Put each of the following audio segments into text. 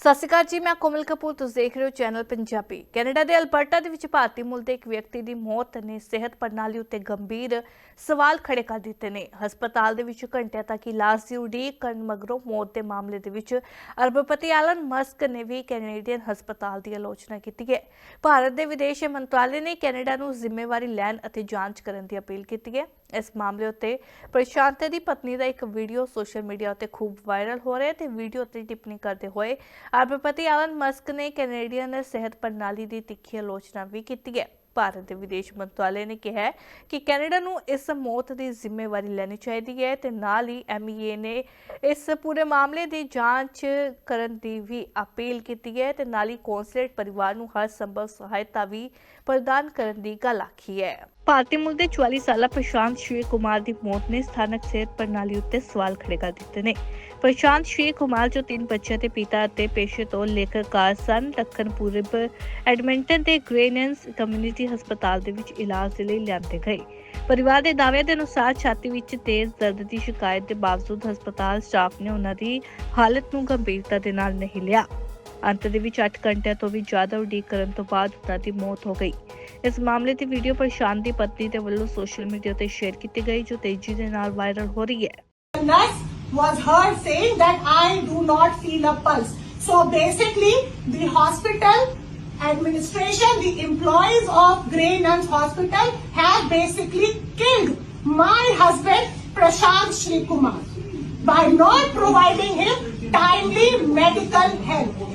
ਸਤਿ ਸ਼੍ਰੀ ਅਕਾਲ ਜੀ, ਮੈਂ ਕੋਮਲ ਕਪੂਰ, ਤੁਸੀਂ ਦੇਖ ਰਹੇ ਹੋ ਚੈਨਲ ਪੰਜਾਬੀ। ਕੈਨੇਡਾ ਦੇ ਅਲਬਰਟਾ ਦੇ ਵਿੱਚ ਭਾਰਤੀ ਮੂਲ ਦੇ ਇੱਕ ਵਿਅਕਤੀ ਦੀ ਮੌਤ ਨੇ ਸਿਹਤ ਪ੍ਰਣਾਲੀ ਉੱਤੇ ਗੰਭੀਰ ਸਵਾਲ ਖੜੇ ਕਰ ਦਿੱਤੇ ਨੇ। ਹਸਪਤਾਲ ਦੇ ਵਿੱਚ ਘੰਟਿਆਂ ਤੱਕ ਇਲਾਜ ਦੀ ਉਡੀਕ ਕਰਨ ਮਗਰੋਂ ਮੌਤ ਦੇ ਮਾਮਲੇ ਦੇ ਵਿੱਚ ਅਰਬਪਤੀ ਐਲਨ ਮਸਕ ਨੇ ਵੀ ਕੈਨੇਡੀਅਨ ਹਸਪਤਾਲ ਦੀ ਆਲੋਚਨਾ ਕੀਤੀ ਹੈ। ਭਾਰਤ ਦੇ ਵਿਦੇਸ਼ ਮੰਤਰਾਲੇ ਨੇ ਕੈਨੇਡਾ ਨੂੰ ਜ਼ਿੰਮੇਵਾਰੀ ਲੈਣ ਅਤੇ ਜਾਂਚ ਕਰਨ ਦੀ ਅਪੀਲ ਕੀਤੀ ਹੈ। ਇਸ ਮਾਮਲੇ ਉੱਤੇ ਪ੍ਰਸ਼ਾਂਤ ਦੀ ਪਤਨੀ ਦਾ ਇੱਕ ਵੀਡੀਓ ਸੋਸ਼ਲ ਮੀਡੀਆ ਉੱਤੇ ਖੂਬ ਵਾਇਰਲ ਹੋ ਰਿਹਾ ਹੈ ਤੇ ਵੀਡੀਓ ਉੱਤੇ ਟਿੱਪਣੀ ਕਰਦੇ ਹੋਏ ਅਰਬਪਤੀ ਐਲਨ ਮਸਕ ਨੇ ਕੈਨੇਡੀਅਨ ਸਿਹਤ ਪ੍ਰਣਾਲੀ ਦੀ ਤਿੱਖੀ ਆਲੋਚਨਾ ਵੀ ਕੀਤੀ ਹੈ। ਭਾਰਤ ਦੇ ਵਿਦੇਸ਼ ਮੰਤਰਾਲੇ ਨੇ ਕਿਹਾ ਹੈ ਕਿ ਕੈਨੇਡਾ ਨੂੰ ਇਸ ਮੌਤ ਦੀ ਜ਼ਿੰਮੇਵਾਰੀ ਲੈਣੀ ਚਾਹੀਦੀ ਹੈ ਤੇ ਨਾਲ ਹੀ ਐਮਈਏ ਨੇ ਇਸ ਪੂਰੇ ਮਾਮਲੇ ਦੀ ਜਾਂਚ ਕਰਨ ਦੀ ਵੀ ਅਪੀਲ ਕੀਤੀ ਹੈ ਤੇ ਨਾਲ ਹੀ ਕੌਂਸਲੇਟ ਪਰਿਵਾਰ ਨੂੰ ਹਰ ਸੰਭਵ ਸਹਾਇਤਾ ਵੀ ਪ੍ਰਦਾਨ ਕਰਨ ਦੀ ਗੱਲ ਆਖੀ ਹੈ। ਭਾਰਤੀ ਮੁੱਲ ਦੇ 44 ਸਾਲਾ ਪ੍ਰਸ਼ਾਂਤ ਸ਼੍ਰੀ ਕੁਮਾਰ ਦੀ ਮੌਤ ਨੇ ਸਥਾਨਕ ਸਿਹਤ ਪ੍ਰਣਾਲੀ ਉੱਤੇ ਸਵਾਲ ਖੜੇ ਕਰ ਦਿੱਤੇ ਨੇ। ਪ੍ਰਸ਼ਾਂਤ ਸ਼੍ਰੀ ਕੁਮਾਰ ਜੋ ਤਿੰਨ ਬੱਚਿਆਂ ਦੇ ਪਿਤਾ ਅਤੇ ਪੇਸ਼ੇ ਤੋਂ ਲੇਖਕਾਰ ਸਨ, ਦੱਖਣ ਪੂਰਬ ਐਡਮਿੰਟਨ ਦੇ ਗ੍ਰੇਨੈਂਸ ਕਮਿਊਨਿਟੀ ਹਸਪਤਾਲ ਦੇ ਵਿੱਚ ਇਲਾਜ ਦੇ ਲਈ ਲਿਆਂਦੇ ਗਏ। ਪਰਿਵਾਰ ਦੇ ਦਾਅਵੇ ਦੇ ਅਨੁਸਾਰ ਛਾਤੀ ਵਿੱਚ ਤੇਜ਼ ਦਰਦ ਦੀ ਸ਼ਿਕਾਇਤ ਦੇ ਬਾਵਜੂਦ ਹਸਪਤਾਲ ਸਟਾਫ ਨੇ ਉਹਨਾਂ ਦੀ ਹਾਲਤ ਨੂੰ ਗੰਭੀਰਤਾ ਦੇ ਨਾਲ ਨਹੀਂ ਲਿਆ। ਅੰਤ ਦੇ ਵਿੱਚ 8 ਘੰਟਿਆਂ ਤੋਂ ਵੀ ਜ਼ਿਆਦਾ ਉਡੀਕ ਕਰਨ ਤੋਂ ਬਾਅਦ ਉਹਨਾਂ ਦੀ ਮੌਤ ਹੋ ਗਈ ਇਸ ਮਾਮਲੇ ਦੀ ਵੀਡੀਓ ਪ੍ਰਸ਼ਾਂਤ ਦੀ ਪਤਨੀ ਦੇ ਵੱਲੋਂ ਸੋਸ਼ਲ ਮੀਡੀਆ ਤੇ ਸ਼ੇਅਰ ਕੀਤੀ ਗਈ ਜੋ ਤੇਜ਼ੀ ਦੇ ਨਾਲ ਵਾਇਰਲ ਹੋ ਰਹੀ ਹੈ The nurse was heard saying that I do not feel a pulse. So basically, the hospital administration, the employees of Grey Nuns Hospital have basically killed my husband Prashant Shri Kumar by not providing him timely medical help.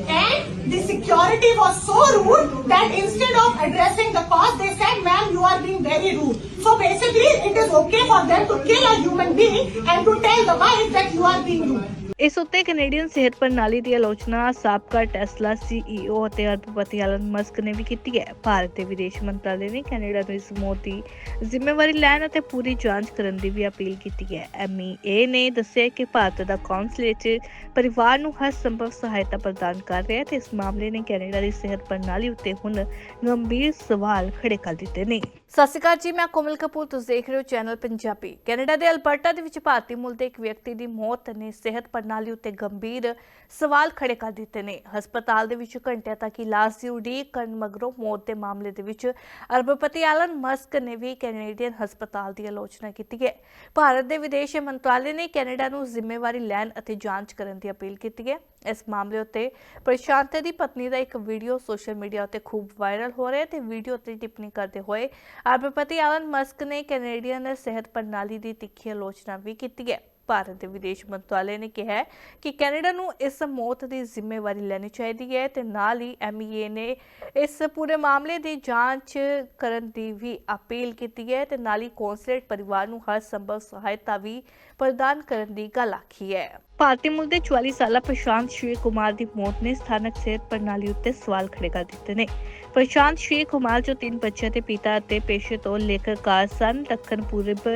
Security was so rude that instead of addressing the cause, they said, ma'am, you are being very rude. So basically, it is okay for them to kill a human being and to tell the wife that you are being rude. ਇਸ ਉੱਤੇ Canadian ਸਿਹਤ ਪ੍ਰਣਾਲੀ ਦੀ ਆਲੋਚਨਾ ਸਾਬਕਾ Tesla CEO ਅਤੇ ਅਰਬਪਤੀ Elon Musk ਨੇ ਵੀ ਕੀਤੀ ਹੈ। ਭਾਰਤ ਦੇ ਵਿਦੇਸ਼ ਮੰਤਰਾਲੇ ਨੇ ਕੈਨੇਡਾ ਨੂੰ ਇਸ ਮੌਤ ਦੀ ਜ਼ਿੰਮੇਵਾਰੀ ਲੈਣ ਅਤੇ ਪੂਰੀ ਜਾਂਚ ਕਰਨ ਦੀ ਵੀ ਅਪੀਲ ਕੀਤੀ ਹੈ। ਐਮਈਏ ਨੇ ਦੱਸਿਆ ਕਿ ਭਾਰਤ ਦਾ ਕੌਂਸਲੇਟ ਪਰਿਵਾਰ ਨੂੰ ਹਰ ਸੰਭਵ ਸਹਾਇਤਾ ਪ੍ਰਦਾਨ ਕਰ ਰਿਹਾ ਹੈ ਤੇ ਇਸ ਮਾਮਲੇ ਨੇ ਕੈਨੇਡਾ ਦੀ ਸਿਹਤ ਪ੍ਰਣਾਲੀ ਉੱਤੇ ਹੁਣ ਗੰਭੀਰ ਸਵਾਲ ਖੜੇ ਕਰ ਦਿੱਤੇ ਨੇ। ਸਤਿ ਸ਼੍ਰੀ ਅਕਾਲ ਜੀ, ਮੈਂ ਕੋਮਲ ਕਪੂਰ, ਤੁਸੀਂ ਦੇਖ ਰਹੇ ਹੋ ਚੈਨਲ ਪੰਜਾਬੀ। ਕੈਨੇਡਾ ਦੇ ਅਲਬਰਟਾ ਦੇ ਵਿੱਚ ਭਾਰਤੀ ਮੂਲ ਦੇ ਇੱਕ ਵਿਅਕਤੀ ਦੀ ਮੌਤ ਨੇ ਸਿਹਤ ਪ੍ਰਣਾਲੀ ਉੱਤੇ ਗੰਭੀਰ ਸਵਾਲ ਖੜੇ ਕਰ ਦਿੱਤੇ ਨੇ। ਹਸਪਤਾਲ ਦੇ ਵਿੱਚ ਘੰਟਿਆਂ ਤੱਕ ਇਲਾਜ ਦੀ ਉਡੀਕ ਕਰਨ ਮਗਰੋਂ ਮੌਤ ਦੇ ਮਾਮਲੇ ਦੇ ਵਿੱਚ ਅਰਬਪਤੀ ਐਲਨ ਮਸਕ ਨੇ ਵੀ ਕੈਨੇਡੀਅਨ ਹਸਪਤਾਲ ਦੀ ਆਲੋਚਨਾ ਕੀਤੀ ਹੈ। ਭਾਰਤ ਦੇ ਵਿਦੇਸ਼ ਮੰਤਰਾਲੇ ਨੇ ਕੈਨੇਡਾ ਨੂੰ ਜ਼ਿੰਮੇਵਾਰੀ ਲੈਣ ਅਤੇ ਜਾਂਚ ਕਰਨ ਦੀ ਅਪੀਲ ਕੀਤੀ ਹੈ। ਇਸ ਮਾਮਲੇ ਉੱਤੇ ਪ੍ਰਸ਼ਾਂਤ ਦੀ ਪਤਨੀ ਦਾ ਇੱਕ ਵੀਡੀਓ ਸੋਸ਼ਲ ਮੀਡੀਆ ਉੱਤੇ ਖੂਬ ਵਾਇਰਲ ਹੋ ਰਿਹਾ ਹੈ ਤੇ ਵੀਡੀਓ ਉੱਤੇ ਟਿੱਪਣੀ ਕਰਦੇ ਹੋਏ ਅਰਬਪਤੀ ਐਲਨ ਮਸਕ ਨੇ ਕੈਨੇਡੀਅਨ ਸਿਹਤ ਪ੍ਰਣਾਲੀ ਦੀ ਤਿੱਖੀ ਆਲੋਚਨਾ ਵੀ ਕੀਤੀ ਹੈ। ਭਾਰਤ ਦੇ ਵਿਦੇਸ਼ ਮੰਤਰਾਲੇ ਨੇ ਕਿਹਾ ਕਿ ਕੈਨੇਡਾ ਨੂੰ ਇਸ ਮੌਤ ਦੀ ਜ਼ਿੰਮੇਵਾਰੀ ਲੈਣੀ ਚਾਹੀਦੀ ਹੈ ਤੇ ਨਾਲ ਹੀ ਐਮਈਏ ਨੇ ਇਸ ਪੂਰੇ ਮਾਮਲੇ ਦੀ ਜਾਂਚ ਕਰਨ ਦੀ ਵੀ ਅਪੀਲ ਕੀਤੀ ਹੈ ਤੇ ਨਾਲ ਹੀ ਕੌਂਸਲੇਟ ਪਰਿਵਾਰ ਨੂੰ ਹਰ ਸੰਭਵ ਸਹਾਇਤਾ ਵੀ ਪ੍ਰਦਾਨ ਕਰਨ ਦੀ ਗੱਲ ਆਖੀ ਹੈ। ਭਾਰਤੀ ਮੁੱਲ ਦੇ 44 ਸਾਲਾ ਪ੍ਰਸ਼ਾਂਤ ਸ਼੍ਰੀ ਕੁਮਾਰ ਦੀ ਮੌਤ ਨੇ ਸਥਾਨਕ ਸਿਹਤ ਪ੍ਰਣਾਲੀ ਉੱਤੇ ਸਵਾਲ ਖੜੇ ਕਰ ਦਿੱਤੇ ਨੇ। ਪ੍ਰਸ਼ਾਂਤ ਸ਼੍ਰੀ ਕੁਮਾਰ, ਜੋ ਤਿੰਨ ਬੱਚਿਆਂ ਦੇ ਪਿਤਾ ਅਤੇ ਪੇਸ਼ੇ ਤੋਂ ਲੇਖਕਾਰ ਸਨ, ਦੱਖਣ ਪੂਰਬ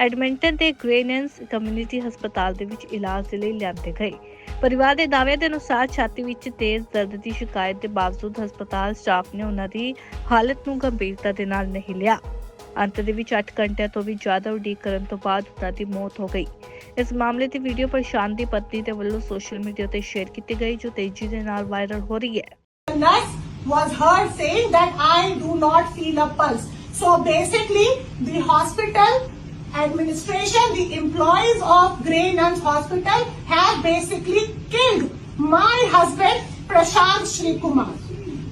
ਐਡਮਿੰਟਨ ਦੇ ਗ੍ਰੇਨੈਂਸ ਕਮਿਊਨਿਟੀ ਹਸਪਤਾਲ ਦੇ ਵਿੱਚ ਇਲਾਜ ਦੇ ਲਈ ਲਿਆਂਦੇ ਗਏ। ਪਰਿਵਾਰ ਦੇ ਦਾਅਵੇ ਦੇ ਅਨੁਸਾਰ ਛਾਤੀ ਵਿੱਚ ਤੇਜ਼ ਦਰਦ ਦੀ ਸ਼ਿਕਾਇਤ ਦੇ ਬਾਵਜੂਦ ਹਸਪਤਾਲ ਸਟਾਫ ਨੇ ਉਹਨਾਂ ਦੀ ਹਾਲਤ ਨੂੰ ਗੰਭੀਰਤਾ ਦੇ ਨਾਲ ਨਹੀਂ ਲਿਆ। ਅੰਤ ਦੇ ਵਿੱਚ 8 ਘੰਟਿਆਂ ਤੋਂ ਵੀ ਜ਼ਿਆਦਾ ਉਡੀਕ ਕਰਨ ਤੋਂ ਬਾਅਦ ਉਹਨਾਂ ਦੀ ਮੌਤ ਹੋ ਗਈ ਇਸ ਮਾਮਲੇ ਦੀ ਵੀਡੀਓ ਪ੍ਰਸ਼ਾਂਤ ਦੀ ਪਤਨੀ ਦੇ ਵੱਲੋਂ ਸੋਸ਼ਲ ਮੀਡੀਆ ਤੇ ਸ਼ੇਅਰ ਕੀਤੀ ਗਈ ਜੋ ਤੇਜ਼ੀ ਦੇ ਨਾਲ ਵਾਇਰਲ ਹੋ ਰਹੀ ਹੈ The nurse was heard saying that I do not feel a pulse. So basically, the hospital administration, the employees of Grey Nuns Hospital have basically killed my husband Prashant Shri Kumar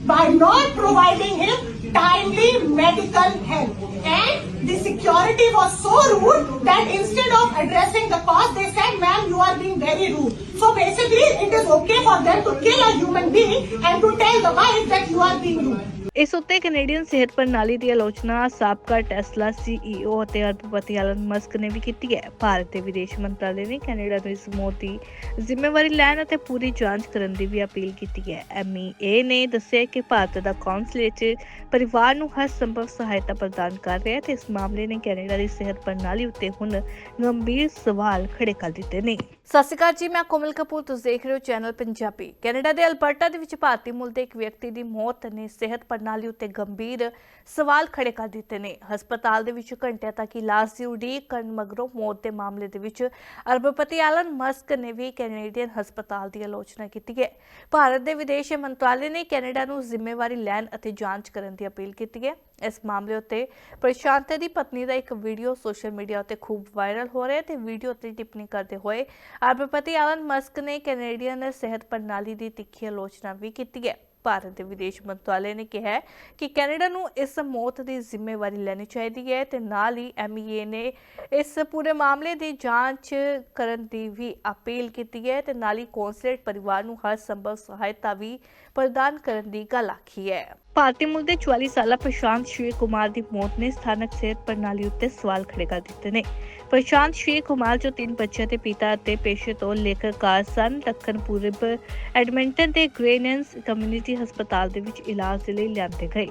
by not providing him timely medical help. And the security was so rude that instead of addressing the cause, they said, ma'am, you are being very rude. So basically, it is okay for them to kill a human being and to tell the wife that you are being rude. ਇਸ ਉੱਤੇ Canadian ਸਿਹਤ ਪ੍ਰਣਾਲੀ ਦੀ ਆਲੋਚਨਾ ਸਾਬਕਾ Tesla CEO ਅਤੇ ਅਰਬਪਤੀ Elon Musk ਨੇ ਵੀ ਕੀਤੀ ਹੈ ਭਾਰਤ ਦੇ ਵਿਦੇਸ਼ ਮੰਤਰਾਲੇ ਨੇ ਕੈਨੇਡਾ ਨੂੰ ਇਸ ਮੌਤ ਦੀ ਜ਼ਿੰਮੇਵਾਰੀ ਲੈਣ ਅਤੇ ਪੂਰੀ ਜਾਂਚ ਕਰਨ ਦੀ ਵੀ ਅਪੀਲ ਕੀਤੀ ਹੈ ਐਮਈਏ ਨੇ ਦੱਸਿਆ ਕਿ ਭਾਰਤ ਦਾ ਕੌਂਸਲੇਟ ਪਰਿਵਾਰ ਨੂੰ ਹਰ ਸੰਭਵ ਸਹਾਇਤਾ ਪ੍ਰਦਾਨ ਕਰ ਰਿਹਾ ਹੈ ਤੇ ਇਸ ਮਾਮਲੇ ਨੇ ਕੈਨੇਡਾ ਦੀ ਸਿਹਤ ਪ੍ਰਣਾਲੀ ਉੱਤੇ ਹੁਣ ਗੰਭੀਰ ਸਵਾਲ ਖੜੇ ਕਰ ਦਿੱਤੇ ਨੇ ਸਤਿ ਸ਼੍ਰੀ ਅਕਾਲ ਜੀ, ਮੈਂ ਕੋਮਲ ਕਪੂਰ, ਤੁਸੀਂ ਦੇਖ ਰਹੇ ਹੋ ਚੈਨਲ ਪੰਜਾਬੀ। ਕੈਨੇਡਾ ਦੇ ਅਲਬਰਟਾ ਦੇ ਵਿੱਚ ਭਾਰਤੀ ਮੂਲ ਦੇ ਇੱਕ ਵਿਅਕਤੀ ਦੀ ਮੌਤ ਨੇ ਸਿਹਤ ਪ੍ਰਣਾਲੀ ਉੱਤੇ ਗੰਭੀਰ ਸਵਾਲ ਖੜੇ ਕਰ ਦਿੱਤੇ ਨੇ। ਹਸਪਤਾਲ ਦੇ ਵਿੱਚ ਘੰਟਿਆਂ ਤੱਕ ਇਲਾਜ ਦੀ ਉਡੀਕ ਕਰਨ ਮਗਰੋਂ ਮੌਤ ਦੇ ਮਾਮਲੇ ਦੇ ਵਿੱਚ ਅਰਬਪਤੀ ਐਲਨ ਮਸਕ ਨੇ ਵੀ ਕੈਨੇਡੀਅਨ ਹਸਪਤਾਲ ਦੀ ਆਲੋਚਨਾ ਕੀਤੀ ਹੈ। ਭਾਰਤ ਦੇ ਵਿਦੇਸ਼ ਮੰਤਰਾਲੇ ਨੇ ਕੈਨੇਡਾ ਨੂੰ ਜ਼ਿੰਮੇਵਾਰੀ ਲੈਣ ਅਤੇ ਜਾਂਚ ਕਰਨ ਦੀ ਅਪੀਲ ਕੀਤੀ ਹੈ। ਇਸ ਮਾਮਲੇ ਉੱਤੇ ਪ੍ਰਸ਼ਾਂਤ ਦੀ ਪਤਨੀ ਦਾ ਇੱਕ ਵੀਡੀਓ ਸੋਸ਼ਲ ਮੀਡੀਆ ਉੱਤੇ ਖੂਬ ਵਾਇਰਲ ਹੋ ਰਿਹਾ ਹੈ ਤੇ ਵੀਡੀਓ ਉੱਤੇ ਟਿੱਪਣੀ ਕਰਦੇ ਹੋਏ ਰਾਸ਼ਟਰਪਤੀ ਐਲਨ ਮਸਕ ਨੇ ਕੈਨੇਡੀਅਨ ਸਿਹਤ ਪ੍ਰਣਾਲੀ ਦੀ ਤਿੱਖੀ ਆਲੋਚਨਾ ਵੀ ਕੀਤੀ ਹੈ। ਭਾਰਤ ਦੇ ਵਿਦੇਸ਼ ਮੰਤਰਾਲੇ ਨੇ ਕਿਹਾ ਕਿ ਕੈਨੇਡਾ ਨੂੰ ਇਸ ਮੌਤ ਦੀ ਜ਼ਿੰਮੇਵਾਰੀ ਲੈਣੀ ਚਾਹੀਦੀ ਹੈ ਤੇ ਨਾਲ ਹੀ ਐਮਈਏ ਨੇ ਇਸ ਪੂਰੇ ਮਾਮਲੇ ਦੀ ਜਾਂਚ ਕਰਨ ਦੀ ਵੀ ਅਪੀਲ ਕੀਤੀ ਹੈ ਤੇ ਨਾਲ ਹੀ ਕੌਂਸਲੇਟ ਪਰਿਵਾਰ ਨੂੰ ਹਰ ਸੰਭਵ ਸਹਾਇਤਾ ਵੀ ਪ੍ਰਦਾਨ ਕਰਨ ਦੀ ਗੱਲ ਆਖੀ ਹੈ। ਭਾਰਤੀ ਮੂਲ ਦੇ 44 ਸਾਲਾ ਪ੍ਰਸ਼ਾਂਤ ਸ਼੍ਰੀ ਕੁਮਾਰ ਦੀ ਮੌਤ ਨੇ ਸਥਾਨਕ ਸਿਹਤ ਪ੍ਰਣਾਲੀ ਉੱਤੇ ਸਵਾਲ ਖੜੇ ਕਰ ਦਿੱਤੇ ਨੇ। ਪ੍ਰਸ਼ਾਂਤ ਸ਼੍ਰੀ ਕੁਮਾਰ ਜੋ ਤਿੰਨ ਬੱਚਿਆਂ ਦੇ ਪਿਤਾ ਅਤੇ ਪੇਸ਼ੇ ਤੋਂ ਲੇਖਕਾਰ ਸਨ, ਦੱਖਣ ਪੂਰਬ ਐਡਮਿੰਟਨ ਦੇ ਗ੍ਰੇਨੈਂਸ ਕਮਿਊਨਿਟੀ ਹਸਪਤਾਲ ਦੇ ਵਿੱਚ ਇਲਾਜ ਦੇ ਲਈ ਲਿਆਂਦੇ ਗਏ।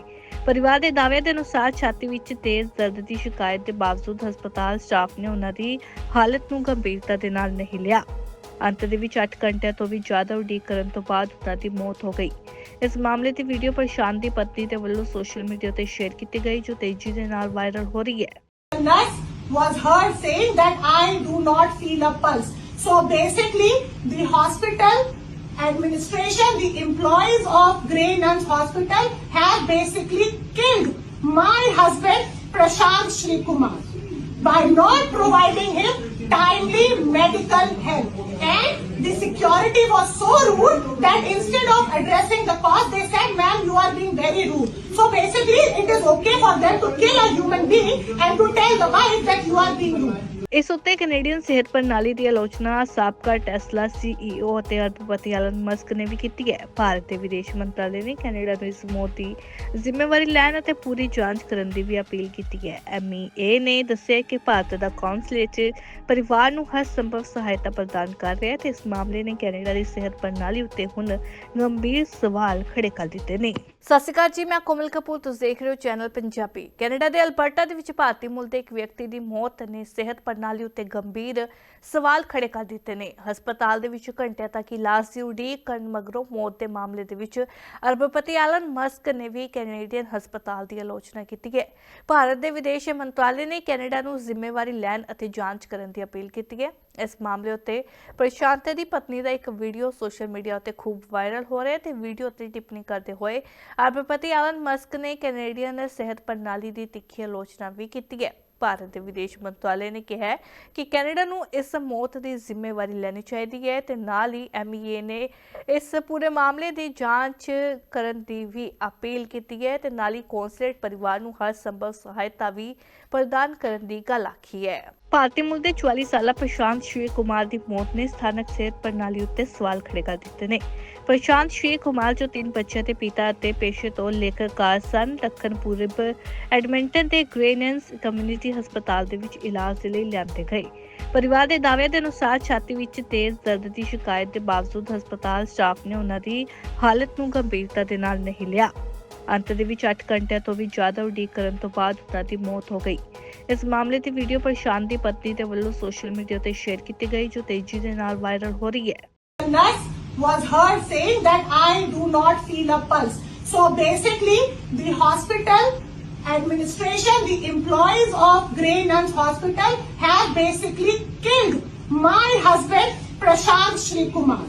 ਪਰਿਵਾਰ ਦੇ ਦਾਅਵੇ ਦੇ ਅਨੁਸਾਰ ਛਾਤੀ ਵਿੱਚ ਤੇਜ਼ ਦਰਦ ਦੀ ਸ਼ਿਕਾਇਤ ਦੇ ਬਾਵਜੂਦ ਹਸਪਤਾਲ ਸਟਾਫ ਨੇ ਉਹਨਾਂ ਦੀ ਹਾਲਤ ਨੂੰ ਗੰਭੀਰਤਾ ਦੇ ਨਾਲ ਨਹੀਂ ਲਿਆ। ਅੰਤ ਦੇ ਵਿੱਚ 8 ਘੰਟਿਆਂ ਤੋਂ ਵੀ ਜ਼ਿਆਦਾ ਉਡੀਕ ਕਰਨ ਤੋਂ ਬਾਅਦ ਉਹਨਾਂ ਦੀ ਮੌਤ ਹੋ ਗਈ। ਇਸ ਮਾਮਲੇ ਦੀ ਵੀਡੀਓ ਪ੍ਰਸ਼ਾਂਤ ਦੀ ਪਤਨੀ ਦੇ ਵੱਲੋਂ ਸੋਸ਼ਲ ਮੀਡੀਆ ਤੇ ਸ਼ੇਅਰ ਕੀਤੀ ਗਈ ਜੋ ਤੇਜ਼ੀ ਦੇ ਨਾਲ ਵਾਇਰਲ ਹੋ ਰਹੀ ਹੈ The nurse was heard saying that I do not feel a pulse. So basically, the hospital administration, the employees of Grey Nuns Hospital have basically killed my husband Prashant Shri Kumar by not providing him timely medical help. And the security was so rude that instead of addressing the cause, they said, ma'am, you are being very rude. So basically, it is okay for them to kill a human being and to tell the wife that you are being rude. ਇਸ ਉੱਤੇ Canadian ਸਿਹਤ ਪ੍ਰਣਾਲੀ ਦੀ ਆਲੋਚਨਾ ਸਾਬਕਾ Tesla CEO ਅਤੇ ਅਰਬਪਤੀ Elon Musk ਨੇ ਵੀ ਕੀਤੀ ਹੈ ਭਾਰਤ ਦੇ ਵਿਦੇਸ਼ ਮੰਤਰਾਲੇ ਨੇ ਕੈਨੇਡਾ ਨੂੰ ਇਸ ਮੌਤ ਦੀ ਜ਼ਿੰਮੇਵਾਰੀ ਲੈਣ ਅਤੇ ਪੂਰੀ ਜਾਂਚ ਕਰਨ ਦੀ ਵੀ ਅਪੀਲ ਕੀਤੀ ਹੈ ਐਮਈਏ ਨੇ ਦੱਸਿਆ ਕਿ ਭਾਰਤ ਦਾ ਕੌਂਸਲੇਟ ਪਰਿਵਾਰ ਨੂੰ ਹਰ ਸੰਭਵ ਸਹਾਇਤਾ ਪ੍ਰਦਾਨ ਕਰ ਰਿਹਾ ਹੈ ਤੇ ਇਸ ਮਾਮਲੇ ਨੇ ਕੈਨੇਡਾ ਦੀ ਸਿਹਤ ਪ੍ਰਣਾਲੀ ਉੱਤੇ ਹੁਣ ਗੰਭੀਰ ਸਵਾਲ ਖੜੇ ਕਰ ਦਿੱਤੇ ਨੇ। ਸਤਿ ਸ਼੍ਰੀ ਅਕਾਲ ਜੀ, ਮੈਂ ਕੋਮਲ ਕਪੂਰ, ਤੁਸੀਂ ਦੇਖ ਰਹੇ ਹੋ ਚੈਨਲ ਪੰਜਾਬੀ। ਕੈਨੇਡਾ ਦੇ ਅਲਬਰਟਾ ਦੇ ਵਿੱਚ ਭਾਰਤੀ ਮੂਲ ਦੇ ਇੱਕ ਵਿਅਕਤੀ ਦੀ ਮੌਤ ਨੇ ਸਿਹਤ ਪ੍ਰਣਾਲੀ ਉੱਤੇ ਗੰਭੀਰ ਸਵਾਲ ਖੜੇ ਕਰ ਦਿੱਤੇ ਨੇ। ਹਸਪਤਾਲ ਦੇ ਵਿੱਚ ਘੰਟਿਆਂ ਤੱਕ ਇਲਾਜ ਦੀ ਉਡੀਕ ਕਰਨ ਮਗਰੋਂ ਮੌਤ ਦੇ ਮਾਮਲੇ ਦੇ ਵਿੱਚ ਅਰਬਪਤੀ ਐਲਨ ਮਸਕ ਨੇ ਵੀ ਕੈਨੇਡੀਅਨ ਹਸਪਤਾਲ ਦੀ ਆਲੋਚਨਾ ਕੀਤੀ ਹੈ। ਭਾਰਤ ਦੇ ਵਿਦੇਸ਼ ਮੰਤਰਾਲੇ ਨੇ ਕੈਨੇਡਾ ਨੂੰ ਜ਼ਿੰਮੇਵਾਰੀ ਲੈਣ ਅਤੇ ਜਾਂਚ ਕਰਨ ਦੀ ਅਪੀਲ ਕੀਤੀ ਹੈ। ਇਸ ਮਾਮਲੇ ਉੱਤੇ ਪ੍ਰਸ਼ਾਂਤ ਦੀ ਪਤਨੀ ਦਾ ਇੱਕ ਵੀਡੀਓ ਸੋਸ਼ਲ ਮੀਡੀਆ ਉੱਤੇ ਖੂਬ ਵਾਇਰਲ ਹੋ ਰਿਹਾ ਹੈ ਤੇ ਵੀਡੀਓ ਉੱਤੇ ਟਿੱਪਣੀ ਕਰਦੇ ਹੋਏ ਅਰਬਪਤੀ ਐਲਨ ਮਸਕ ਨੇ ਕੈਨੇਡੀਅਨ ਸਿਹਤ ਪ੍ਰਣਾਲੀ ਦੀ ਤਿੱਖੀ ਆਲੋਚਨਾ ਵੀ ਕੀਤੀ ਹੈ। ਭਾਰਤ ਦੇ ਵਿਦੇਸ਼ ਮੰਤਰਾਲੇ ਨੇ ਕਿਹਾ ਹੈ ਕਿ ਕੈਨੇਡਾ ਨੂੰ ਇਸ ਮੌਤ ਦੀ ਜ਼ਿੰਮੇਵਾਰੀ ਲੈਣੀ ਚਾਹੀਦੀ ਹੈ ਤੇ ਨਾਲ ਹੀ ਐਮਈਏ ਨੇ ਇਸ ਪੂਰੇ ਮਾਮਲੇ ਦੀ ਜਾਂਚ ਕਰਨ ਦੀ ਵੀ ਅਪੀਲ ਕੀਤੀ ਹੈ ਤੇ ਨਾਲ ਹੀ ਕੌਂਸਲੇਟ ਪਰਿਵਾਰ ਨੂੰ ਹਰ ਸੰਭਵ ਸਹਾਇਤਾ ਵੀ ਪ੍ਰਦਾਨ ਕਰਨ ਦੀ ਗੱਲ ਆਖੀ ਹੈ। ਭਾਰਤੀ ਮੂਲ ਦੇ 44 ਸਾਲਾ ਪ੍ਰਸ਼ਾਂਤ ਸ਼੍ਰੀ ਕੁਮਾਰ ਦੀ ਮੌਤ ਨੇ ਸਥਾਨਕ ਸਿਹਤ ਪ੍ਰਣਾਲੀ ਉੱਤੇ ਸਵਾਲ ਖੜੇ ਕਰ ਦਿੱਤੇ ਨੇ। ਪ੍ਰਸ਼ਾਂਤ ਸ਼੍ਰੀ ਕੁਮਾਰ ਜੋ ਤਿੰਨ ਬੱਚਿਆਂ ਦੇ ਪਿਤਾ ਅਤੇ ਪੇਸ਼ੇ ਤੋਂ ਲੇਖਕਾਰ ਸਨ, ਦੱਖਣ ਪੂਰਬ ਐਡਮਿੰਟਨ ਦੇ ਗ੍ਰੇਨੈਂਸ ਕਮਿਊਨਿਟੀ ਹਸਪਤਾਲ ਦੇ ਵਿੱਚ ਇਲਾਜ ਦੇ ਲਈ ਲਿਆਂਦੇ ਗਏ। ਪਰਿਵਾਰ ਦੇ ਦਾਅਵੇ ਦੇ ਅਨੁਸਾਰ ਛਾਤੀ ਵਿੱਚ ਤੇਜ਼ ਦਰਦ ਦੀ ਸ਼ਿਕਾਇਤ ਦੇ ਬਾਵਜੂਦ ਹਸਪਤਾਲ ਸਟਾਫ ਨੇ ਉਹਨਾਂ ਦੀ ਹਾਲਤ ਨੂੰ ਗੰਭੀਰਤਾ ਦੇ ਨਾਲ ਨਹੀਂ ਲਿਆ। ਅੰਤ ਦੇ ਵਿੱਚ 8 ਘੰਟਿਆਂ ਤੋਂ ਵੀ ਜ਼ਿਆਦਾ ਉਡੀਕ ਕਰਨ ਤੋਂ ਬਾਅਦ ਉਹਨਾਂ ਦੀ ਮੌਤ ਹੋ ਗਈ। ਇਸ ਮਾਮਲੇ ਦੀ ਵੀਡੀਓ ਪ੍ਰਸ਼ਾਂਤ ਦੀ ਪਤਨੀ ਦੇ ਵੱਲੋਂ ਸੋਸ਼ਲ ਮੀਡੀਆ ਤੇ ਸ਼ੇਅਰ ਕੀਤੀ ਗਈ, ਜੋ ਤੇਜ਼ੀ ਦੇ ਨਾਲ ਵਾਇਰਲ ਹੋ ਰਹੀ ਹੈ। Was heard saying that I do not feel a pulse. So basically, the hospital administration, the employees of Grey Nuns Hospital have basically killed my husband Prashant Shri Kumar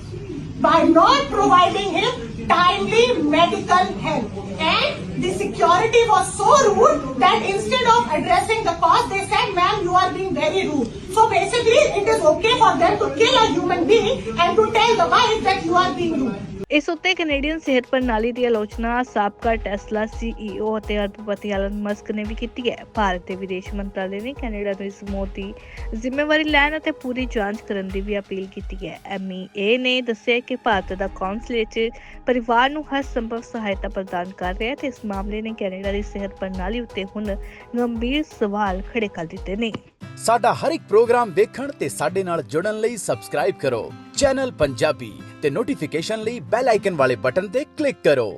by not providing him timely medical help. And the security was so rude that instead of addressing the cause, they said, ma'am, you are being very rude. So basically, it is okay for them to kill a human being and to tell the wife that you are being rude. ਇਸ ਉੱਤੇ Canadian ਸਿਹਤ ਪ੍ਰਣਾਲੀ ਦੀ ਆਲੋਚਨਾ ਸਾਬਕਾ Tesla CEO ਅਤੇ ਅਰਬਪਤੀ Elon Musk ਨੇ ਵੀ ਕੀਤੀ ਹੈ। ਭਾਰਤ ਦੇ ਵਿਦੇਸ਼ ਮੰਤਰਾਲੇ ਨੇ ਕੈਨੇਡਾ ਨੂੰ ਇਸ ਮੌਤ ਦੀ ਜ਼ਿੰਮੇਵਾਰੀ ਲੈਣ ਅਤੇ ਪੂਰੀ ਜਾਂਚ ਕਰਨ ਦੀ ਵੀ ਅਪੀਲ ਕੀਤੀ ਹੈ। ਐਮਈਏ ਨੇ ਦੱਸਿਆ ਕਿ ਭਾਰਤ ਦਾ ਕੌਂਸਲੇਟ ਪਰਿਵਾਰ ਨੂੰ ਹਰ ਸੰਭਵ ਸਹਾਇਤਾ ਪ੍ਰਦਾਨ ਕਰ ਰਿਹਾ ਹੈ ਤੇ ਇਸ ਮਾਮਲੇ ਨੇ ਕੈਨੇਡਾ ਦੀ ਸਿਹਤ ਪ੍ਰਣਾਲੀ ਉੱਤੇ ਹੁਣ ਗੰਭੀਰ ਸਵਾਲ ਖੜੇ ਕਰ ਦਿੱਤੇ ਨੇ। ਸਾਡਾ ਹਰ ਇੱਕ ਪ੍ਰੋਗਰਾਮ ਦੇਖਣ ਤੇ ਸਾਡੇ ਨਾਲ ਜੁੜਨ ਲਈ ਸਬਸਕ੍ਰਾਈਬ ਕਰੋ। ਚੈਨਲ ਪੰਜਾਬੀ ਤੇ ਨੋਟੀਫਿਕੇਸ਼ਨ ਲਈ ਬੈਲ ਆਈਕਨ ਵਾਲੇ ਬਟਨ ਤੇ ਕਲਿੱਕ ਕਰੋ।